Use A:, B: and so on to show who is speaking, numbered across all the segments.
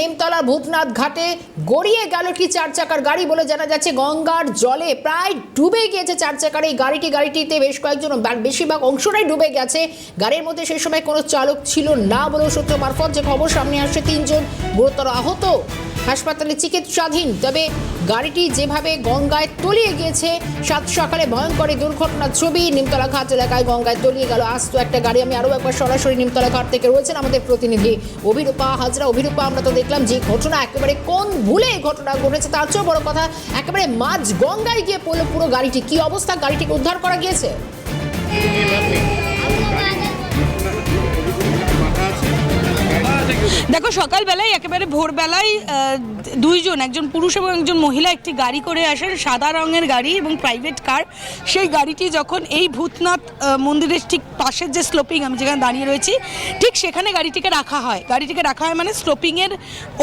A: নিমতলা ভূপনাথ ঘাটে গড়িয়ে গেল কি চার চাকার গাড়ি বলে জানা যাচ্ছে। গঙ্গার জলে প্রায় ডুবে গিয়েছে চার চাকার এই গাড়িটি। গাড়িটিতে বেশ কয়েকজন বেশিরভাগ অংশটাই ডুবে গেছে। গাড়ির মধ্যে সেই সময় কোনো চালক ছিল না বলেও সূত্র মারফত যে খবর সামনে আসছে তিনজন। গুরুতর আহত হাসপাতালে চিকিৎসাধীন। তবে গাড়িটি যেভাবে গঙ্গায় তলিয়ে গিয়েছে, সাত সকালে ভয়ঙ্কর দুর্ঘটনার ছবি নিমতলা ঘাট এলাকায় গঙ্গায় তলিয়ে গেল। আস্ত একটা গাড়ি। আমি আরও একবার সরাসরি নিমতলা ঘাট থেকে রয়েছেন আমাদের প্রতিনিধি অভিরূপা হাজরা। অভিরূপা, আমরা তো দেখলাম যে ঘটনা একেবারে কোন ভুলে ঘটনা ঘটেছে, তার চেয়েও বড় কথা, একেবারে মাঝ গঙ্গায় গিয়ে পড়ল পুরো গাড়িটি। কি অবস্থা? গাড়িটিকে উদ্ধার করা গিয়েছে?
B: দেখো, সকালবেলায় একেবারে ভোরবেলায় দুইজন, একজন পুরুষ এবং একজন মহিলা একটি গাড়ি করে আসেন, সাদা রঙের গাড়ি এবং প্রাইভেট কার সেই গাড়িটি যখন এই ভূতনাথ মন্দিরের ঠিক পাশের যে স্লোপিং আমি যেখানে দাঁড়িয়ে রয়েছি, ঠিক সেখানে গাড়িটিকে রাখা হয়। গাড়িটিকে রাখা হয় মানে স্লোপিংয়ের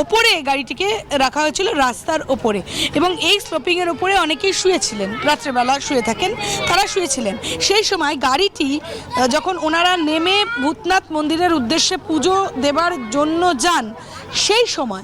B: ওপরে গাড়িটিকে রাখা হয়েছিল রাস্তার ওপরে। এবং এই স্লোপিংয়ের ওপরে অনেকেই শুয়েছিলেন, রাত্রেবেলা শুয়ে থাকেন, তারা শুয়েছিলেন। সেই সময় গাড়িটি যখন ওনারা নেমে ভূতনাথ মন্দিরের উদ্দেশ্যে পুজো দেবার জন্য যান। সেই সময়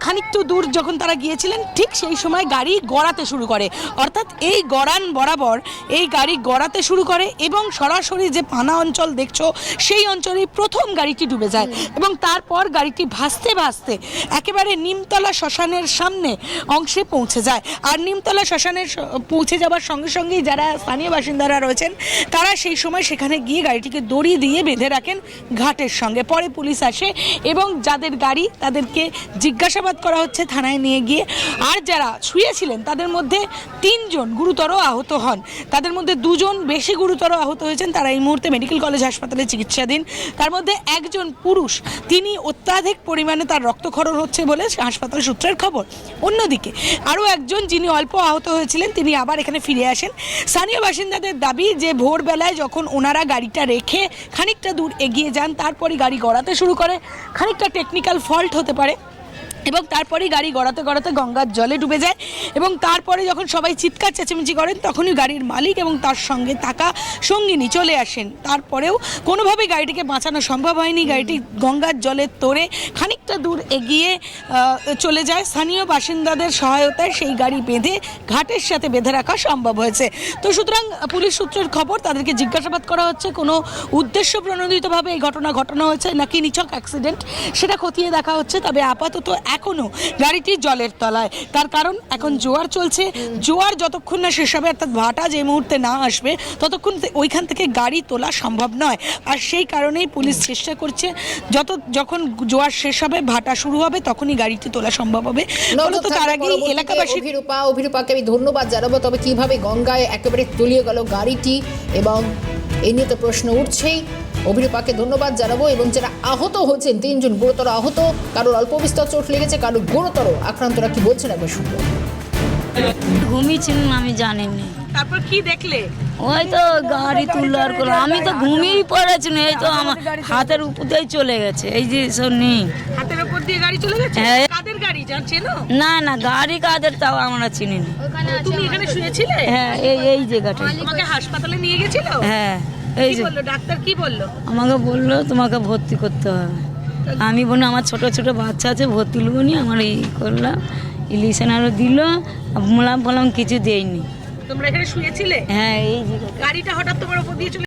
B: খানিকটু দূর যখন তারা গিয়েছিলেন, ঠিক সেই সময় গাড়ি গড়াতে শুরু করে। অর্থাৎ এই গড়ান বরাবর এই গাড়ি গড়াতে শুরু করে এবং সরাসরি যে পানা অঞ্চল দেখছ, সেই অঞ্চলেই প্রথম গাড়িটি ডুবে যায়। এবং তারপর গাড়িটি ভাসতে ভাসতে একেবারে নিমতলা শ্মশানের সামনে অংশে পৌঁছে যায়। আর নিমতলা শ্মশানের স- পৌঁছে যাওয়ার সঙ্গে সঙ্গেই যারা স্থানীয় বাসিন্দারা রয়েছেন, তারা সেই সময় সেখানে গিয়ে গাড়িটিকে দড়ি দিয়ে বেঁধে রাখেন ঘাটের সঙ্গে। পরে পুলিশ আসে এবং যাদের গাড়ি তাদেরকে জিজ্ঞাসাবাদ করা হচ্ছে, থানায় নিয়ে গিয়ে। আর যারা শুয়েছিলেন, তাদের মধ্যে তিনজন গুরুতর আহত হন। তাদের মধ্যে দুজন বেশি গুরুতর আহত হয়েছেন, তারা এই মুহূর্তে মেডিকেল কলেজ হাসপাতালে চিকিৎসাধীন। তার মধ্যে একজন পুরুষ, তিনি অত্যাধিক পরিমাণে তার রক্তক্ষরণ হচ্ছে বলে হাসপাতাল সূত্রের খবর। অন্যদিকে আরও একজন যিনি অল্প আহত হয়েছিলেন, তিনি আবার এখানে ফিরে আসেন। স্থানীয় বাসিন্দাদের দাবি যে, ভোরবেলায় যখন ওনারা গাড়িটা রেখে খানিকটা দূর এগিয়ে যান, তারপরই গাড়ি গড়াতে শুরু করে। খানিকটা টেকনিক্যাল ফল্ট হতে পারে এবং তারপরেই গাড়ি গড়াতে গড়াতে গঙ্গার জলে ডুবে যায় এবং তারপরে যখন সবাই চিৎকার, চেঁচামেচি করেন, তখনই গাড়ির মালিক এবং তার সঙ্গে থাকা সঙ্গিনী চলে আসেন। তারপরেও কোনোভাবেই গাড়িটিকে বাঁচানো সম্ভব হয়নি। গাড়িটি গঙ্গার জলে তোরে তোড়ে খানিকটা দূর এগিয়ে চলে যায়। স্থানীয় বাসিন্দাদের সহায়তায় সেই গাড়ি বেঁধে ঘাটের সাথে বেঁধে রাখা সম্ভব হয়েছে। তো সুতরাং পুলিশ সূত্রের খবর, তাদেরকে জিজ্ঞাসাবাদ করা হচ্ছে, কোনো উদ্দেশ্য প্রণোদিতভাবে এই ঘটনা ঘটানো হয়েছে নাকি নিছক অ্যাক্সিডেন্ট সেটা খতিয়ে দেখা হচ্ছে, তবে আপাতত এখনও গাড়িটি জলের তলায়। তার কারণ, এখন জোয়ার চলছে। জোয়ার যতক্ষণ না শেষ হবে, অর্থাৎ ভাটা যে মুহূর্তে না আসবে, ততক্ষণ ওইখান থেকে গাড়ি তোলা সম্ভব নয়। আর সেই কারণেই পুলিশ চেষ্টা করছে, যত, যখন জোয়ার শেষ হবে ভাটা শুরু হবে তখনই গাড়িটি তোলা সম্ভব হবে।
A: বলতো
B: ফলত তার
A: আগে
B: এলাকাবাসী
A: অভিরূপা অভিরূপাকে আমি ধন্যবাদ জানাব তবে কীভাবে গঙ্গায় একেবারে তলিয়ে গেল গাড়িটি এবং এ নিয়ে তো প্রশ্ন উঠছেই। অভিরূপাকে ধন্যবাদ জানাব এবং যারা আহত হচ্ছেন তিনজন গুরুতর আহত কারোর অল্প বিস্তর চোট লেগেছে কারোর গুরুতর আক্রান্তরা কি বলছেন একবার শুনব।
C: ঘুমিয়েছিলাম আমি জানিনি।
B: তারপর কি দেখলে?
C: ওই তো গাড়ি তুললো আর করল আমি তো ঘুমিয়েই পড়েছি না এই তো আমার হাতের উপর দিয়েই চলে গেছে এই যে সব নেই
B: হাতের উপর দিয়ে গাড়ি চলে গেছে?
C: হ্যাঁ।
B: কাদের গাড়ি? জানছেন
C: না না গাড়ি কাদের তাও আমরা চিনি না
B: তুমি এখানে শুয়েছিলে?
C: হ্যাঁ এই এই জায়গাটা
B: তোমাকে হাসপাতালে নিয়ে গেছিল?
C: হ্যাঁ এই যে
B: ডাক্তার কি বলল?
C: আমাকে বলল তোমাকে ভর্তি করতে হবে। আমি বলি আমার ছোট ছোট বাচ্চা আছে ভর্তি নেব নি আমার এই করলাম। ইলিশন আরও দিল মোলাম ফলাম কিছু দেয়নি
B: তোমরা এখানে শুয়েছিলে?
C: হ্যাঁ এই
B: গাড়িটা হঠাৎ তোমার উপর দিয়ে চলে